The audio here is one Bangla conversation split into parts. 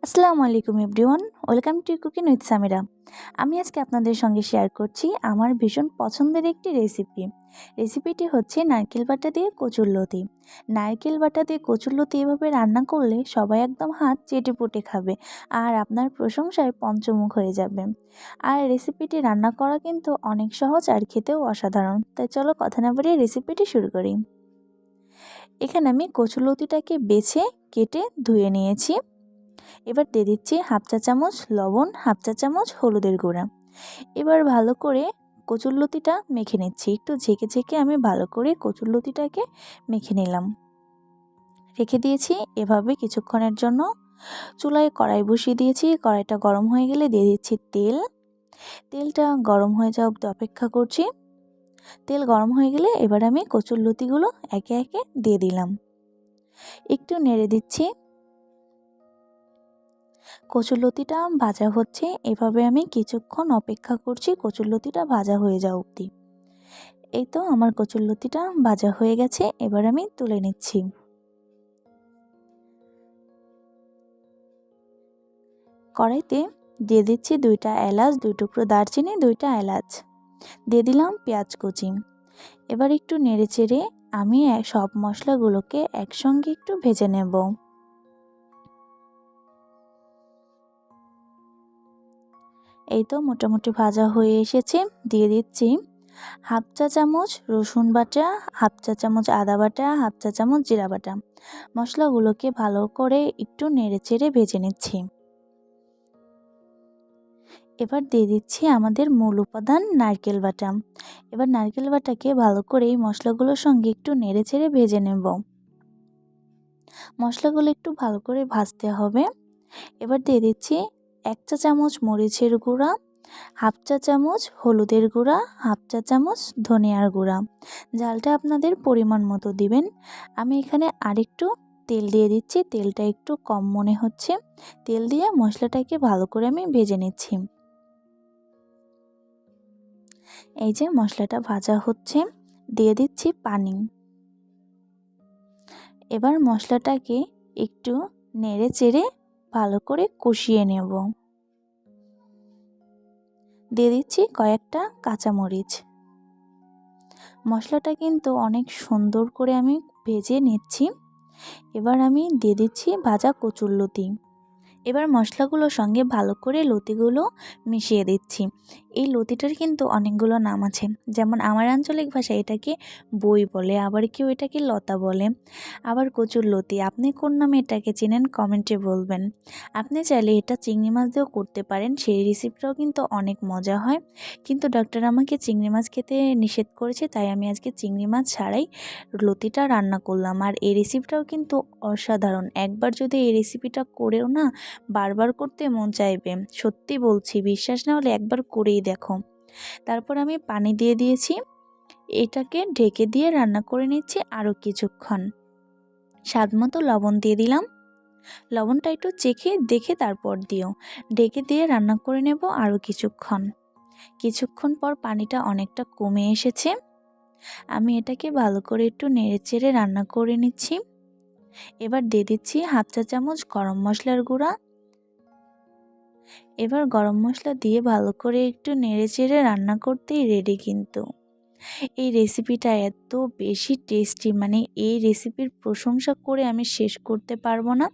আসসালামু আলাইকুম everyone, welcome to cooking with Samira. আমি আজকে আপনাদের সঙ্গে শেয়ার করছি আমার ভীষণ পছন্দের একটি রেসিপি। রেসিপিটি হচ্ছে নারকেল বাটা দিয়ে কচুরলতি নারকেল বাটা দিয়ে কচুরলতি এভাবে রান্না করলে সবাই একদম হাত চেটে পুটে খাবে আর আপনার প্রশংসায় পঞ্চমুখ হয়ে যাবে। আর রেসিপিটি রান্না করা কিন্তু অনেক সহজ আর খেতেও অসাধারণ। তাই চলো কথা না বাড়িয়ে রেসিপিটি শুরু করি। এখানে আমি কচুরলতিটাকে বেছে, কেটে ধুয়ে নিয়েছি। এবার দিয়ে দিচ্ছি হাফ চা চামচ লবণ, হাফ চা চামচ হলুদের গুঁড়া। এবার ভালো করে কচুরলতিটা মেখে নিচ্ছি। একটু ঝেঁকে ঝেঁকে আমি ভালো করে কচুরলতিটাকে মেখে নিলাম। রেখে দিয়েছি এভাবে কিছুক্ষণের জন্য। চুলায় কড়াই বসিয়ে দিয়েছি। কড়াইটা গরম হয়ে গেলে দিয়ে দিচ্ছি তেল। তেলটা গরম হয়ে যাওয়া অব্দি অপেক্ষা করছি। তেল গরম হয়ে গেলে এবার আমি কচুরলতিগুলো একে একে দিয়ে দিলাম। একটু নেড়ে দিচ্ছি। কচুরলতিটা ভাজা হচ্ছে, এভাবে আমি কিছুক্ষণ অপেক্ষা করছি কচুরলতিটা ভাজা হয়ে যাওয়া অবধি। এই তো আমার কচুরলতিটা ভাজা হয়ে গেছে, এবার আমি তুলে নিচ্ছি। কড়াইতে দিয়ে দিচ্ছি দুইটা এলাচ, দুই টুকরো দারচিনি, দুইটা এলাচ। দিয়ে দিলাম পেঁয়াজ কুচি। এবার একটু নেড়ে চেড়ে আমি সব মশলাগুলোকে একসঙ্গে একটু ভেজে নেব। এই তো মোটামুটি ভাজা হয়ে এসেছে, দিয়ে দিচ্ছি হাফ চা চামচ রসুন বাটা, হাফ চা চামচ আদা বাটা, হাফ চা চামচ জিরা বাটা। মশলাগুলোকে ভালো করে একটু নেড়ে চেড়ে ভেজে নিচ্ছি। এবার দিয়ে দিচ্ছি আমাদের মূল উপাদান নারকেল বাটা। এবার নারকেল বাটাকে ভালো করে এই মশলাগুলোর সঙ্গে একটু নেড়ে চেড়ে ভেজে নেব। মশলাগুলো একটু ভালো করে ভাজতে হবে। এবার দিয়ে দিচ্ছি এক চা চামচ মরিচের গুঁড়া, হাফ চা চামচ হলুদের গুঁড়া, হাফ চা চামচ ধনিয়ার গুঁড়া। ঝালটা আপনাদের পরিমাণ মতো দিবেন। আমি এখানে আরেকটু তেল দিয়ে দিচ্ছি। তেলটা একটু কম মনে হচ্ছে। তেল দিয়ে মশলাটাকে ভালো করে আমি ভেজে নিচ্ছি। এই যে মশলাটা ভাজা হচ্ছে, দিয়ে দিচ্ছি পানি। এবার মশলাটাকে একটু নেড়ে চেড়ে ভালো করে কষিয়ে নেব। দিয়ে দিচ্ছি কয়েকটা কাঁচামরিচ। মশলাটা কিন্তু অনেক সুন্দর করে আমি ভেজে নিচ্ছি। এবার আমি দিয়ে দিচ্ছি ভাজা কচুরলতি। এবার মশলাগুলোর সঙ্গে ভালো করে লতিগুলো মিশিয়ে দিচ্ছি। এই লতিটার কিন্তু অনেকগুলো নাম আছে। যেমন আমার আঞ্চলিক ভাষায় এটাকে বই বলে, আবার কেউ এটাকে লতা বলে। আবার কচুর লতি, আপনি কোন নামে এটাকে চেনেন কমেন্টে বলবেন। আপনি চাইলে এটা চিংড়ি মাছ দিয়েও করতে পারেন, সেই রেসিপিটাও কিন্তু অনেক মজা হয়। কিন্তু ডক্টর আমাকে চিংড়ি মাছ খেতে নিষেধ করেছে, তাই আমি আজকে চিংড়ি মাছ ছাড়াই লতিটা রান্না করলাম। আর এই রেসিপিটাও কিন্তু অসাধারণ। একবার যদি এই রেসিপিটা করেও না বারবার করতে মন চাইবে। সত্যি বলছি, বিশ্বাস না হলে একবার করেই দেখো। তারপর আমি পানি দিয়ে দিয়েছি। এটাকে ঢেকে দিয়ে রান্না করে নিচ্ছি আরও কিছুক্ষণ। স্বাদ মতো লবণ দিয়ে দিলাম। লবণটা একটু চেখে দেখে তারপর দিও। ঢেকে দিয়ে রান্না করে নেব আরও কিছুক্ষণ। কিছুক্ষণ পর পানিটা অনেকটা কমে এসেছে। আমি এটাকে ভালো করে একটু নেড়ে চেড়ে রান্না করে নিচ্ছি। এবার দিয়ে দিচ্ছি হাফ চা চামচ গরম মশলার গুঁড়া। এবার গরম মশলা দিয়ে ভালো করে একটু নেড়ে চেড়ে রান্না করতেই রেডি কিন্তু। এই রেসিপিটা এত বেশি টেস্টি মানে এই রেসিপির প্রশংসা করে আমি শেষ করতে পারব না।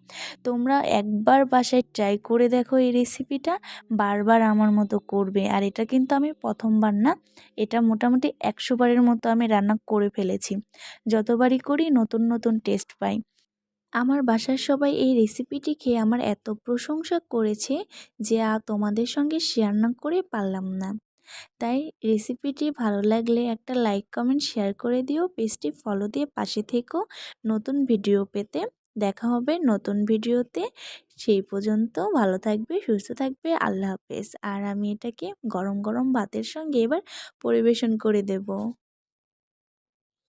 তোমরা একবার বাসায় ট্রাই করে দেখো এই রেসিপিটা বারবার আমার মতো করবে। আর এটা কিন্তু আমি প্রথমবার না, এটা মোটামুটি একশো বারের মতো আমি রান্না করে ফেলেছি। যতবারই করি নতুন নতুন টেস্ট পাই। আমার বাসার সবাই এই রেসিপিটি খেয়ে আমার এত প্রশংসা করেছে যে আর তোমাদের সঙ্গে শেয়ার না করে পারলাম না। তাই রেসিপিটি ভালো লাগলে একটা লাইক কমেন্ট শেয়ার করে দিও পেজটি ফলো দিয়ে পাশে থেকো নতুন ভিডিও পেতে। দেখা হবে নতুন ভিডিওতে সেই পর্যন্ত ভালো থাকবে, সুস্থ থাকবে, আল্লাহ হাফেজ। আর আমি এটাকে গরম গরম ভাতের সঙ্গে এবার পরিবেশন করে দেব।